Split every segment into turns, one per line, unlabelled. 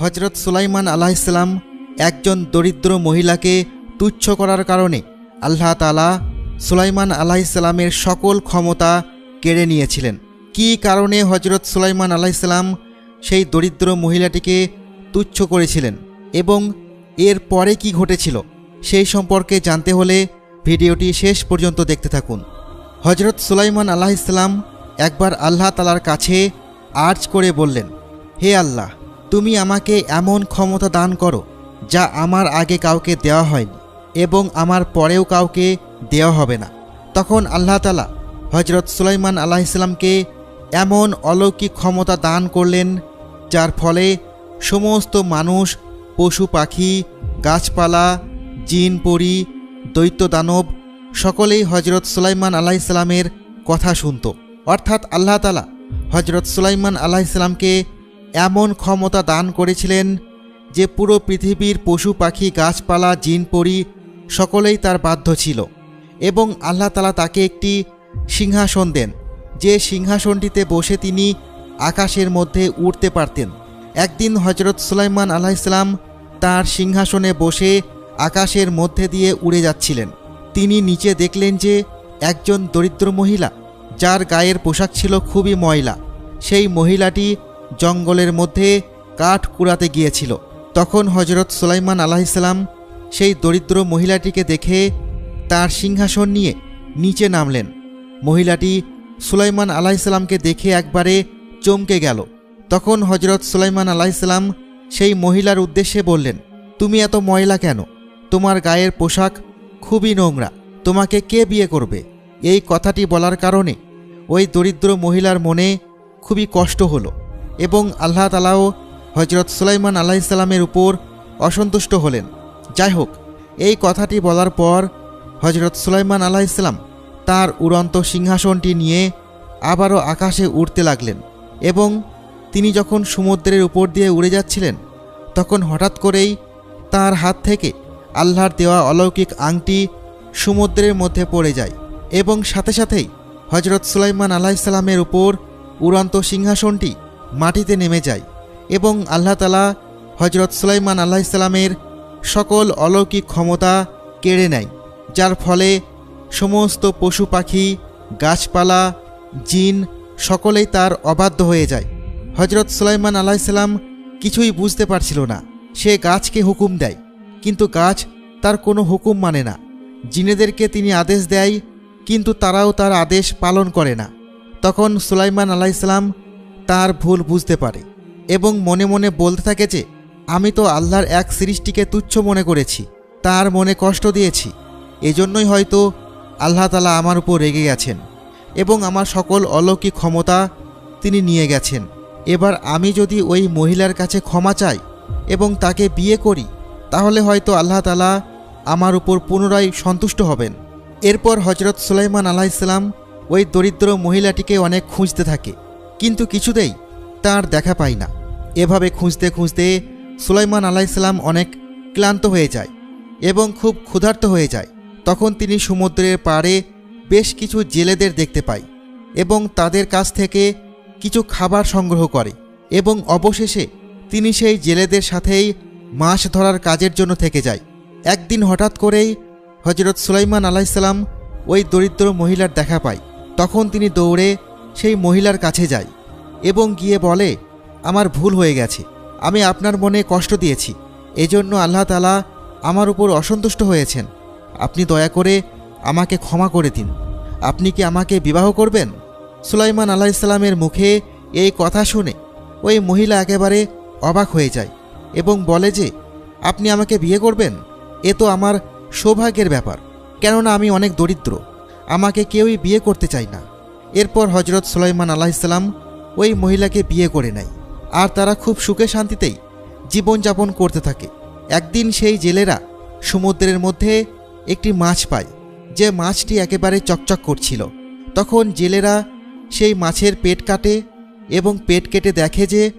হজরত সুলাইমান আলাহিসাল্লাম একজন দরিদ্র মহিলাকে তুচ্ছ করার কারণে আল্লাহ তালা সুলাইমান আলাহিসাল্লামের সকল ক্ষমতা কেড়ে নিয়েছিলেন। কী কারণে হজরত সুলাইমান আলাহিসাল্লাম সেই দরিদ্র মহিলাটিকে তুচ্ছ করেছিলেন এবং এর পরে কি ঘটেছিল সেই সম্পর্কে জানতে হলে ভিডিওটি শেষ পর্যন্ত দেখতে থাকুন। হজরত সুলাইমান আলাহিসাল্লাম একবার আল্লাহ তালার কাছে আর্জ করে বললেন, হে আল্লাহ তুমি আমাকে এমন ক্ষমতা দান করো, যা আমার আগে কাউকে দেওয়া হয়নি এবং আমার পরেও কাউকে দেওয়া হবে না। তখন আল্লাহ তালা হজরত সুলাইমান আল্লাহ ইসলামকে এমন অলৌকিক ক্ষমতা দান করলেন, যার ফলে সমস্ত মানুষ, পশু পাখি, গাছপালা, জিন, পরি, দৈত্য দানব সকলেই হজরত সুলাইমান আল্লাহ ইসলামের কথা শুনত। অর্থাৎ আল্লাহ তালা হজরত সুলাইমান আল্লাহ ইসলামকে এমন ক্ষমতা দান করেছিলেন যে পুরো পৃথিবীর পশু পাখি, গাছপালা জিন পরি সকলেই তার বাধ্য ছিল এবং আল্লাহ তালা তাকে একটি সিংহাসন দেন। যে সিংহাসনটিতে বসে তিনি আকাশের মধ্যে উঠতে পারতেন। একদিন হজরত সুলাইমান আল্লাহ ইসলাম তার সিংহাসনে বসে আকাশের মধ্যে দিয়ে উড়ে যাচ্ছিলেন। তিনি নিচে দেখলেন যে একজন দরিদ্র মহিলা, যার গায়ের পোশাক ছিল খুবই ময়লা। সেই মহিলাটি জঙ্গলের মধ্যে কাঠ কুড়াতে গিয়েছিল। তখন হজরত সুলাইমান আলাহিসাল্লাম সেই দরিদ্র মহিলাটিকে দেখে তার সিংহাসন নিয়ে নিচে নামলেন। মহিলাটি সুলাইমান আলাহিসাল্লামকে দেখে একবারে চমকে গেল। তখন হজরত সুলাইমান আলাহিসাল্লাম সেই মহিলার উদ্দেশ্যে বললেন, তুমি এত ময়লা কেন? তোমার গায়ের পোশাক খুবই নোংরা। তোমাকে কে বিয়ে করবে? এই কথাটি বলার কারণে ওই দরিদ্র মহিলার মনে খুবই কষ্ট হলো। এবং আল্লাহ তালাও হজরত সুলাইমান আলাহিসাল্লামের উপর অসন্তুষ্ট হলেন। যাই হোক এই কথাটি বলার পর হজরত সুলাইমান আল্লাহ ইসলাম তার উড়ন্ত সিংহাসনটি নিয়ে আবারও আকাশে উড়তে লাগলেন এবং তিনি যখন সমুদ্রের উপর দিয়ে উড়ে যাচ্ছিলেন, তখন হঠাৎ করেই তার হাত থেকে আল্লাহর দেওয়া অলৌকিক আংটি সমুদ্রের মধ্যে পড়ে যায় এবং সাথে সাথেই হজরত সুলাইমান আলাহিসাল্লামের উপর উড়ন্ত সিংহাসনটি মাটিতে নেমে যায় এবং আল্লাহ তালা হজরত সুলাইমান আলাহিসাল্লামের সকল অলৌকিক ক্ষমতা কেড়ে নেয়, যার ফলে সমস্ত পশু পাখি, গাছপালা, জিন সকলেই তার অবাধ্য হয়ে যায়। হজরত সুলাইমান আলাহিসাল্লাম কিছুই বুঝতে পারছিল না। সে গাছকে হুকুম দেয়, কিন্তু গাছ তার কোনো হুকুম মানে না। জিনেদেরকে তিনি আদেশ দেয়, কিন্তু তারাও তার আদেশ পালন করে না। তখন সুলাইমান আলাইসালাম তার ভুল বুঝতে পারে এবং মনে মনে বলতে থাকে যে, আমি তো আল্লাহর এক সৃষ্টিকে তুচ্ছ মনে করেছি, তার মনে কষ্ট দিয়েছি। এজন্যই হয়তো আল্লাহ তালা আমার উপর রেগে গেছেন এবং আমার সকল অলৌকিক ক্ষমতা তিনি নিয়ে গেছেন। এবার আমি যদি ওই মহিলার কাছে ক্ষমা চাই এবং তাকে বিয়ে করি, তাহলে হয়তো আল্লাহ তালা আমার উপর পুনরায় সন্তুষ্ট হবেন। এরপর হজরত সুলাইমান আলাইসাল্লাম ওই দরিদ্র মহিলাটিকে অনেক খুঁজতে থাকে। কিন্তু কিছুতেই তার দেখা পায় না। এভাবে খুঁজতে খুঁজতে সুলাইমান আলাইসাল্লাম অনেক ক্লান্ত হয়ে যায় এবং খুব ক্ষুধার্ত হয়ে যায়। তখন তিনি সমুদ্রের পাড়ে বেশ কিছু জেলেদের দেখতে পায় এবং তাদের কাছ থেকে কিছু খাবার সংগ্রহ করে এবং অবশেষে তিনি সেই জেলেদের সাথেই মাছ ধরার কাজের জন্য থেকে যায়। একদিন হঠাৎ করেই হজরত সুলাইমান আলাইসাল্লাম ওই দরিদ্র মহিলার দেখা পায়। তখন তিনি দৌড়ে সেই মহিলার কাছে যায় এবং গিয়ে বলে, আমার ভুল হয়ে গেছে। আমি আপনার মনে কষ্ট দিয়েছি। এজন্য আল্লাহ তালা আমার উপর অসন্তুষ্ট হয়েছেন। আপনি দয়া করে আমাকে ক্ষমা করে দিন। আপনি কি আমাকে বিবাহ করবেন? সুলাইমান আল্লাহ ইসলামের মুখে এই কথা শুনে ওই মহিলা একেবারে অবাক হয়ে যায় এবং বলে যে, আপনি আমাকে বিয়ে করবেন? এ তো আমার সৌভাগ্যের ব্যাপার। কেননা আমি অনেক দরিদ্র। আমাকে কেউই বিয়ে করতে চায় না। এরপর হজরত সুলাইমান আলাহ ইসলাম ওই মহিলাকে বিয়ে করে নেয়। আর তারা খুব সুখে শান্তিতেই জীবনযাপন করতে থাকে। একদিন সেই জেলেরা সমুদ্রের মধ্যে একটি মাছ পায়। যে মাছটি একেবারে চকচক করছিল। তখন জেলেরা সেই মাছের পেট কাটে এবং পেট কেটে দেখে যে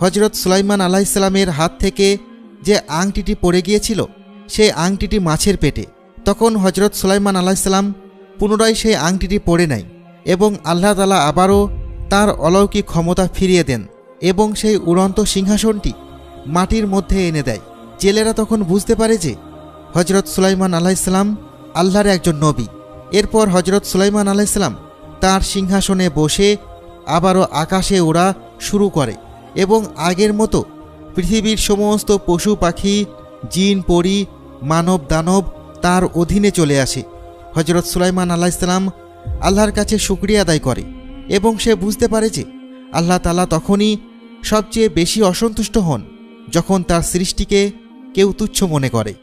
হজরত সুলাইমান আলাইসাল্লামের হাত থেকে যে আংটিটি পড়ে গিয়েছিল, সেই আংটিটি মাছের পেটে। তখন হজরত সুলাইমান আলাইসাল্লাম পুনরায় সেই আংটিটি পড়ে নেয়। এবং আল্লাহ তালা আবারও তার অলৌকিক ক্ষমতা ফিরিয়ে দেন এবং সেই উড়ন্ত সিংহাসনটি মাটির মধ্যে এনে দেয়। জেলেরা তখন বুঝতে পারে যে হজরত সুলাইমান আলাইসালাম আল্লাহর একজন নবী। এরপর হজরত সুলাইমান আলাইসালাম তার সিংহাসনে বসে আবারও আকাশে ওড়া শুরু করে এবং আগের মতো পৃথিবীর সমস্ত পশু পাখি, জিন, পরি, মানব দানব তার অধীনে চলে আসে। হজরত সুলাইমান আলাইসালাম আল্লাহর কাছে শুক্রিয়া আদায় করে এবং সে বুঝতে পারে যে আল্লাহ তালা তখনই সবচেয়ে বেশি অসন্তুষ্ট হন যখন তার সৃষ্টিকে কেউ তুচ্ছ মনে করে।